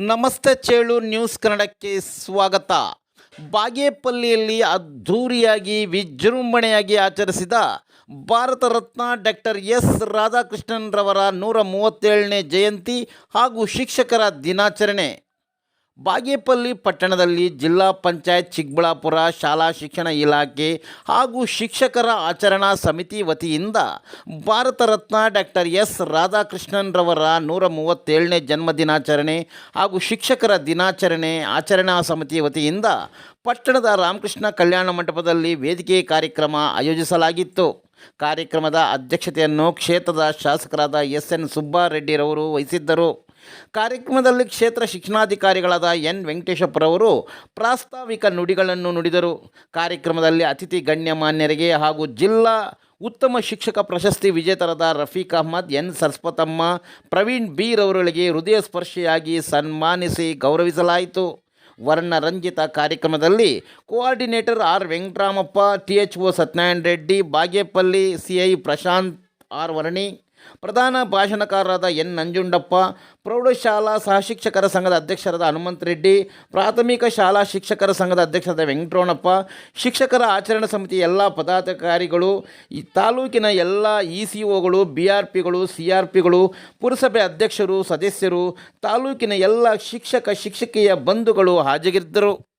ನಮಸ್ತೆ ಚೇಳು ನ್ಯೂಸ್ ಕನ್ನಡಕ್ಕೆ ಸ್ವಾಗತ. ಬಾಗೇಪಲ್ಲಿಯಲ್ಲಿ ಅದ್ಧೂರಿಯಾಗಿ ವಿಜೃಂಭಣೆಯಾಗಿ ಆಚರಿಸಿದ ಭಾರತ ರತ್ನ ಡಾಕ್ಟರ್ ಎಸ್ ರಾಧಾಕೃಷ್ಣನ್ ರವರ ನೂರ ಮೂವತ್ತೇಳನೇ ಜಯಂತಿ ಹಾಗೂ ಶಿಕ್ಷಕರ ದಿನಾಚರಣೆ. ಬಾಗೇಪಲ್ಲಿ ಪಟ್ಟಣದಲ್ಲಿ ಜಿಲ್ಲಾ ಪಂಚಾಯತ್ ಚಿಕ್ಕಬಳ್ಳಾಪುರ ಶಾಲಾ ಶಿಕ್ಷಣ ಇಲಾಖೆ ಹಾಗೂ ಶಿಕ್ಷಕರ ಆಚರಣಾ ಸಮಿತಿ ವತಿಯಿಂದ ಭಾರತ ರತ್ನ ಡಾಕ್ಟರ್ ಎಸ್ ರಾಧಾಕೃಷ್ಣನ್ ರವರ ನೂರ ಮೂವತ್ತೇಳನೇ ಜನ್ಮದಿನಾಚರಣೆ ಹಾಗೂ ಶಿಕ್ಷಕರ ದಿನಾಚರಣೆ ಆಚರಣಾ ಸಮಿತಿ ವತಿಯಿಂದ ಪಟ್ಟಣದ ರಾಮಕೃಷ್ಣ ಕಲ್ಯಾಣ ಮಂಟಪದಲ್ಲಿ ವೇದಿಕೆ ಕಾರ್ಯಕ್ರಮ ಆಯೋಜಿಸಲಾಗಿತ್ತು. ಕಾರ್ಯಕ್ರಮದ ಅಧ್ಯಕ್ಷತೆಯನ್ನು ಕ್ಷೇತ್ರದ ಶಾಸಕರಾದ ಎಸ್ ಎನ್ ಸುಬ್ಬಾರೆಡ್ಡಿರವರು ವಹಿಸಿದ್ದರು. ಕಾರ್ಯಕ್ರಮದಲ್ಲಿ ಕ್ಷೇತ್ರ ಶಿಕ್ಷಣಾಧಿಕಾರಿಗಳಾದ ಎನ್ ವೆಂಕಟೇಶಪ್ಪರವರು ಪ್ರಾಸ್ತಾವಿಕ ನುಡಿಗಳನ್ನು ನುಡಿದರು. ಕಾರ್ಯಕ್ರಮದಲ್ಲಿ ಅತಿಥಿ ಗಣ್ಯಮಾನ್ಯರಿಗೆ ಹಾಗೂ ಜಿಲ್ಲಾ ಉತ್ತಮ ಶಿಕ್ಷಕ ಪ್ರಶಸ್ತಿ ವಿಜೇತರಾದ ರಫೀಕ್ ಅಹ್ಮದ್, ಎನ್ ಸರಸ್ವತಮ್ಮ, ಪ್ರವೀಣ್ ಬಿ ಹೃದಯ ಸ್ಪರ್ಶಿಯಾಗಿ ಸನ್ಮಾನಿಸಿ ಗೌರವಿಸಲಾಯಿತು. ವರ್ಣರಂಜಿತ ಕಾರ್ಯಕ್ರಮದಲ್ಲಿ coordinator R Venkataramappa, T H O Satyanarayana Reddy, Bagepalli C I Prashanth R Varni ಪ್ರಧಾನ ಭಾಷಣಕಾರರಾದ ಎನ್. ನಂಜುಂಡಪ್ಪ, ಪ್ರೌಢಶಾಲಾ ಸಹಶಿಕ್ಷಕರ ಸಂಘದ ಅಧ್ಯಕ್ಷರಾದ ಹನುಮಂತ ರೆಡ್ಡಿ, ಪ್ರಾಥಮಿಕ ಶಾಲಾ ಶಿಕ್ಷಕರ ಸಂಘದ ಅಧ್ಯಕ್ಷರಾದ ವೆಂಕಟರಮಣಪ್ಪ, ಶಿಕ್ಷಕರ ಆಚರಣಾ ಸಮಿತಿ ಎಲ್ಲ ಪದಾಧಿಕಾರಿಗಳು, ಈ ತಾಲೂಕಿನ ಎಲ್ಲ ಇ ಸಿ ಒಗಳು ಬಿ ಆರ್ ಪಿಗಳು ಸಿ ಆರ್ ಪಿಗಳು ಪುರಸಭೆ ಅಧ್ಯಕ್ಷರು, ಸದಸ್ಯರು, ತಾಲೂಕಿನ ಎಲ್ಲ ಶಿಕ್ಷಕ, ಶಿಕ್ಷಕಿಯ ಬಂಧುಗಳು ಹಾಜರಿದ್ದರು.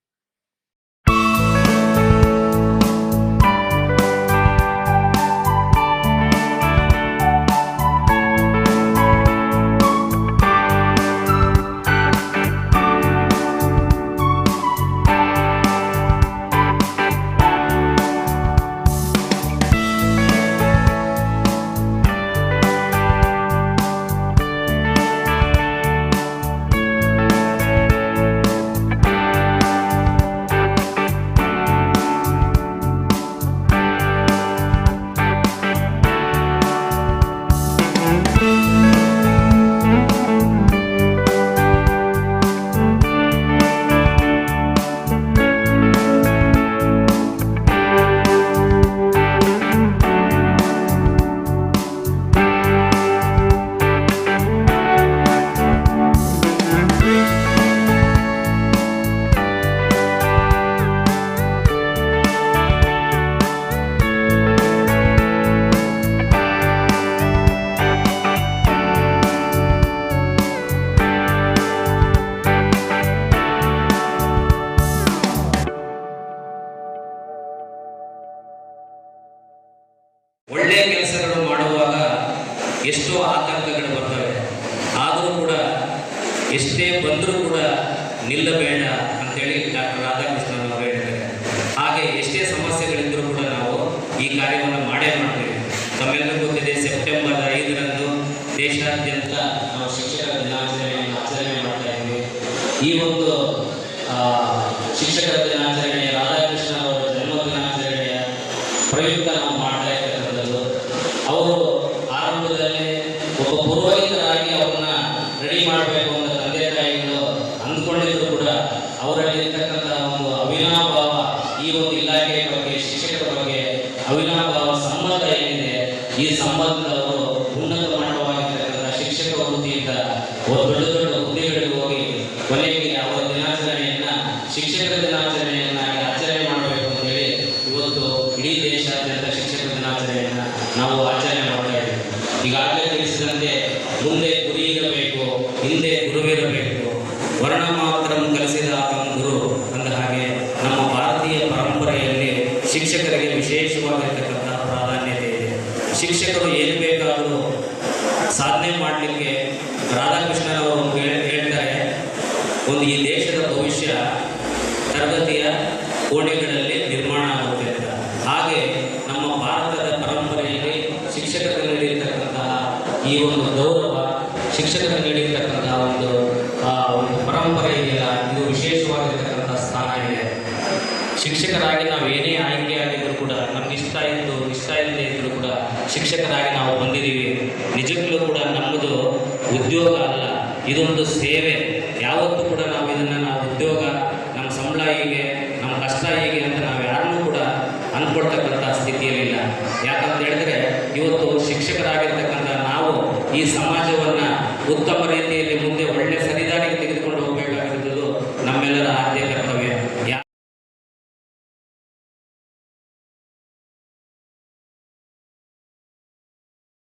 ಒಳ್ಳೆಯ ಕೆಲಸಗಳು ಮಾಡುವಾಗ ಎಷ್ಟೋ ಆತಂಕಗಳು ಬರ್ತವೆ. ಆದರೂ ಕೂಡ ಎಷ್ಟೇ ಬಂದರೂ ಕೂಡ ನಿಲ್ಲಬೇಡ ಅಂತೇಳಿ ಡಾಕ್ಟರ್ ರಾಧಾಕೃಷ್ಣನ್ ಅವರು ಹೇಳ್ತಾರೆ ಹಾಗೆ ಎಷ್ಟೇ ಸಮಸ್ಯೆಗಳಿದ್ದರೂ ಕೂಡ ನಾವು ಈ ಕಾರ್ಯವನ್ನು ಮಾಡೇ ಮಾಡ್ತೀವಿ. ತಮ್ಮೆಲ್ಲರಿಗೂ ಗೊತ್ತಿದೆ, ಸೆಪ್ಟೆಂಬರ್ ಐದರಂದು ದೇಶಾದ್ಯಂತ ನಾವು ಶಿಕ್ಷಕರ ದಿನಾಚರಣೆಯನ್ನು ಆಚರಣೆ ಮಾಡ್ತಾ ಇದ್ದೀವಿ. ಈ ಒಂದು ಶಿಕ್ಷಕರ ದಿನಾಚರಣೆ ರಾಧಾಕೃಷ್ಣ ಅವರ ಜನ್ಮ ದಿನಾಚರಣೆಯ ಪ್ರಯುಕ್ತ ನಾವು ಮಾಡ್ತಾ ಪುರೋಹಿತರಾಗಿ ಅವ್ರನ್ನ ರೆಡಿ ಮಾಡಬೇಕು ಅಂತ ತಂದೆ ತಾಯಿಗಳು ಅಂದ್ಕೊಂಡಿದ್ರು ಕೂಡ, ಅವರಲ್ಲಿ ಇರ್ತಕ್ಕಂಥ ಒಂದು ಅವಿನಾಭಾವ ಈ ಒಂದು ಇಲಾಖೆಯ ಬಗ್ಗೆ, ಶಿಕ್ಷಕರ ಬಗ್ಗೆ ಅವಿನಾಭಾವ ಸಂಬಂಧ ಏನಿದೆ, ಈ ಸಂಬಂಧ ಅವರು ಉನ್ನತ ಮಟ್ಟವಾಗಿರ್ತಕ್ಕಂಥ ಶಿಕ್ಷಕ ವೃತ್ತಿಯಿಂದ ದೊಡ್ಡ ದೊಡ್ಡ ಹುದ್ದೆಗಳಿಗೆ ಹೋಗಿ ಕೊನೆಗೆ ಅವರ ದಿನಾಚರಣೆಯನ್ನ, ಶಿಕ್ಷಕರ ದಿನಾಚರಣೆಯನ್ನಾಗಿ ಆಚರಣೆ ಮಾಡಬೇಕು ಅಂತ ಹೇಳಿ ಇವತ್ತು ಇಡೀ ದೇಶಾದ್ಯಂತ ಶಿಕ್ಷಕರ ದಿನಾಚರಣೆಯನ್ನ ನಾವು ಆಚರಣೆ ಮಾಡ್ತಾ ಈಗಾಗಲೇ ತಿಳಿಸಿದಂತೆ ಮುಂದೆ ಗುರಿ ಇರಬೇಕು ಹಿಂದೆ ಗುರುವಿರಬೇಕು ವರ್ಣ ಮಾತ್ರ ಕಲಿಸಿದ ಗುರು ಅಂದ ಹಾಗೆ ನಮ್ಮ ಭಾರತೀಯ ಪರಂಪರೆಯಲ್ಲಿ ಶಿಕ್ಷಕರಿಗೆ ವಿಶೇಷವಾಗಿರ್ತಕ್ಕಂಥ ಪ್ರಾಧಾನ್ಯತೆ ಇದೆ. ಶಿಕ್ಷಕರು ಏನು ಬೇಕಾದರೂ ಸಾಧನೆ ಮಾಡಲಿಕ್ಕೆ ರಾಧಾಕೃಷ್ಣರವರು ಹೇಳ್- ಹೇಳ್ತಾರೆ, ಒಂದು ಈ ದೇಶದ ಭವಿಷ್ಯ ತರಗತಿಯ ಕೋಣೆಗಳಲ್ಲಿ ನಿರ್ಮಾಣ ಆಗುತ್ತೆ ಅಂತ. ಹಾಗೆ ನಮ್ಮ ಭಾರತದ ಪರಂಪರೆಯಲ್ಲಿ ಶಿಕ್ಷಕರಿಗೆ ನೀಡಿರ್ತಕ್ಕಂತಹ ಈ ಒಂದು ಗೌರವ ಶಿಕ್ಷಕರಿಗೆ ನೀಡಿರ್ತಕ್ಕಂತಹ ಶಿಕ್ಷಕರಾಗಿ ನಾವು ಏನೇ ಆಯ್ಕೆ ಆಗಿದ್ದರೂ ಕೂಡ, ನಮ್ಗೆ ಇಷ್ಟ ಎಂದು, ಇಷ್ಟ ಇಲ್ಲದೆ ಇದ್ರೂ ಕೂಡ ಶಿಕ್ಷಕರಾಗಿ ನಾವು ಬಂದಿದ್ದೀವಿ. ನಿಜಕ್ಕೂ ಕೂಡ ನಮ್ಮದು ಉದ್ಯೋಗ ಅಲ್ಲ, ಇದೊಂದು ಸೇವೆ. ಯಾವತ್ತೂ ಕೂಡ ನಾವು ಇದನ್ನು, ನಾವು ಉದ್ಯೋಗ, ನಮ್ಮ ಸಂಬಳ ಹೀಗೆ, ನಮ್ಮ ಕಷ್ಟ ಹೀಗೆ ಅಂತ ನಾವು ಯಾರನ್ನೂ ಕೂಡ ಅಂದ್ಕೊಳ್ತಕ್ಕಂಥ ಸ್ಥಿತಿಯಲ್ಲಿಲ್ಲ. ಯಾಕಂತ ಹೇಳಿದ್ರೆ, ಇವತ್ತು ಶಿಕ್ಷಕರಾಗಿರ್ತಕ್ಕಂಥ ನಾವು ಈ ಸಮಾಜವನ್ನು ಉತ್ತಮ ರೀತಿಯಲ್ಲಿ ಮುಂದೆ ಒಳ್ಳೆ